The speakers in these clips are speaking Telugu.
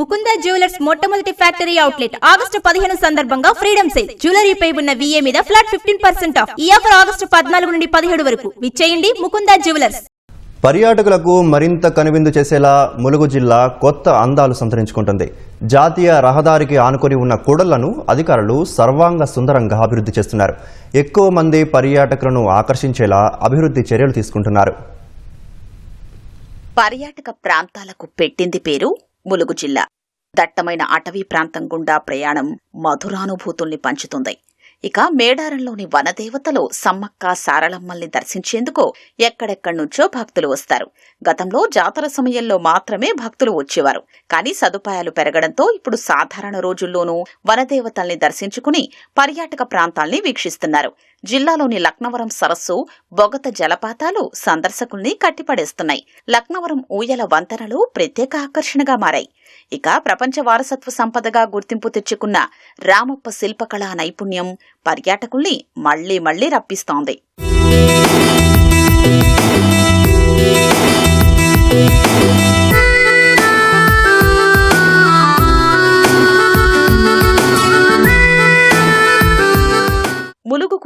ముకుంద జ్యువెలర్స్ మొట్టమొదటి ఫ్యాక్టరీ అవుట్లెట్ ఆగస్టు పదిహేను సందర్భంగా ఫ్రీడమ్ సేల్. జ్యువెలరీపై ఉన్న విఏ మీద ఫ్లాట్ ఫిఫ్టీన్ పర్సెంట్ ఆఫ్. ఈ ఆఫర్ ఆగస్టు పద్నాలుగు నుండి పదిహేడు వరకు. విచ్చేయండి ముకుంద జ్యువెలర్స్. పర్యాటకులకు మరింత కనువిందు చేసేలా ములుగు జిల్లా కొత్త అందాలు సంతరించుకుంటుంది. జాతీయ రహదారికి ఆనుకొని ఉన్న కూడళ్ళను అధికారులు సర్వాంగ సుందరంగా అభివృద్ధి చేస్తున్నారు. ఎక్కువ మంది పర్యాటకులను ఆకర్షించేలా అభివృద్ధి చర్యలు తీసుకుంటున్నారు. పర్యాటక ప్రాంతాలకు పెట్టింది పేరు ములుగు జిల్లా దట్టమైన అటవీ ప్రాంతం గుండా ప్రయాణం మధురానుభూతుల్ని పంచుతుంది. ఇక మేడారంలోని వనదేవతలు సమ్మక్క సారళమ్మల్ని దర్శించేందుకు ఎక్కడెక్కడి నుంచో భక్తులు వస్తారు. గతంలో జాతర సమయంలో మాత్రమే భక్తులు వచ్చేవారు. కానీ సదుపాయాలు పెరగడంతో ఇప్పుడు సాధారణ రోజుల్లోనూ వనదేవతల్ని దర్శించుకుని పర్యాటక ప్రాంతాల్ని వీక్షిస్తున్నారు. జిల్లాలోని లక్నవరం సరస్సు బొగత జలపాతాలు సందర్శకుల్ని కట్టిపడేస్తున్నాయి. లక్నవరం ఊయల వంతెనలు ప్రత్యేక ఆకర్షణగా మారాయి. ఇక ప్రపంచ వారసత్వ సంపదగా గుర్తింపు తెచ్చుకున్న రామప్ప శిల్పకళా నైపుణ్యం పర్యాటకుల్ని మళ్ళీ మళ్ళీ రప్పిస్తోంది.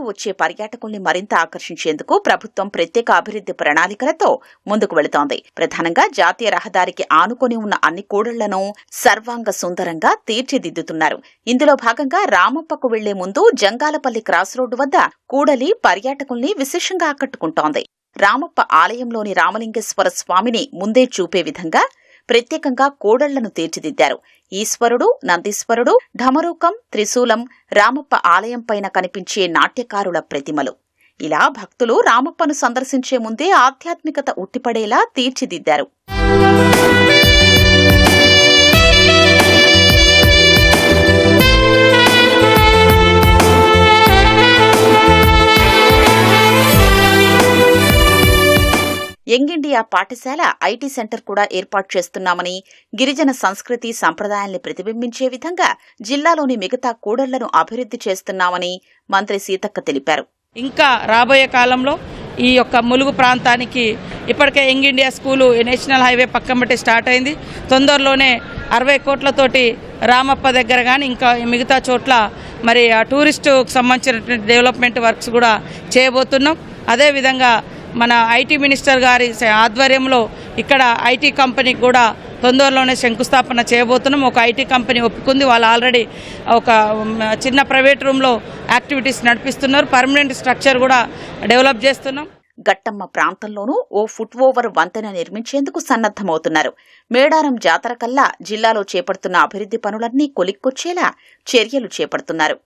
వచ్చే పర్యాటకుల్ని మరింత ఆకర్షించేందుకు ప్రభుత్వం ప్రత్యేక అభివృద్ధి ప్రణాళికలతో ముందుకు వెళుతోంది. ప్రధానంగా జాతీయ రహదారికి ఆనుకొని ఉన్న అన్ని కూడళ్ళను సర్వాంగ సుందరంగా తీర్చిదిద్దుతున్నారు. ఇందులో భాగంగా రామప్పకు వెళ్ళే ముందు జంగాలపల్లి క్రాస్ రోడ్డు వద్ద కూడలి పర్యాటకుల్ని విశేషంగా ఆకట్టుకుంటోంది. రామప్ప ఆలయంలోని రామలింగేశ్వర స్వామిని ముందే చూపే విధంగా ప్రత్యేకంగా కోడళ్ళను తీర్చిదిద్దారు. ఈశ్వరుడు నందీశ్వరుడు ఢమరూకం త్రిశూలం రామప్ప ఆలయం పైన కనిపించే నాట్యకారుల ప్రతిమలు. ఇలా భక్తులు రామప్పను సందర్శించే ముందే ఆధ్యాత్మికత ఉట్టిపడేలా తీర్చిదిద్దారు. యంగ్ ఇండియా పాఠశాల ఐటీ సెంటర్ కూడా ఏర్పాటు చేస్తున్నామని గిరిజన సంస్కృతి సంప్రదాయాల్ని ప్రతిబింబించే విధంగా జిల్లాలోని మిగతా కూడళ్ళను అభివృద్ధి చేస్తున్నామని మంత్రి సీతక్క తెలిపారు. ఇంకా రాబోయే కాలంలో ఈ యొక్క ములుగు ప్రాంతానికి ఇప్పటికే young India school national highway పక్కన స్టార్ట్ అయింది. తొందరలోనే అరవై కోట్లతోటి రామప్ప దగ్గర కానీ ఇంకా మిగతా చోట్ల మరి ఆ టూరిస్టుకు సంబంధించినటువంటి డెవలప్మెంట్ వర్క్స్ కూడా చేయబోతున్నాం. అదేవిధంగా మన ఐటీ మినిస్టర్ గారి ఆధ్వర్యంలో ఇక్కడ ఐటీ కంపెనీకి కూడా తొందరలోనే శంకుస్థాపన చేయబోతున్నాం. ఒక ఐటీ కంపెనీ ఒప్పుకుంది. వాళ్ళు ఆల్రెడీ ఒక చిన్న ప్రైవేట్ రూమ్లో యాక్టివిటీస్ నడిపిస్తున్నారు. పర్మనెంట్ స్ట్రక్చర్ కూడా డెవలప్ చేస్తున్నాం. గట్టమ్మ ప్రాంతంలోనూ ఓ ఫుట్ ఓవర్ వంతెన నిర్మించేందుకు సన్నద్దమవుతున్నారు మేడారం జాతర కల్లా జిల్లాలో చేపడుతున్న అభివృద్ధి పనులన్నీ కొలిక్కొచ్చేలా చర్యలు చేపడుతున్నారు.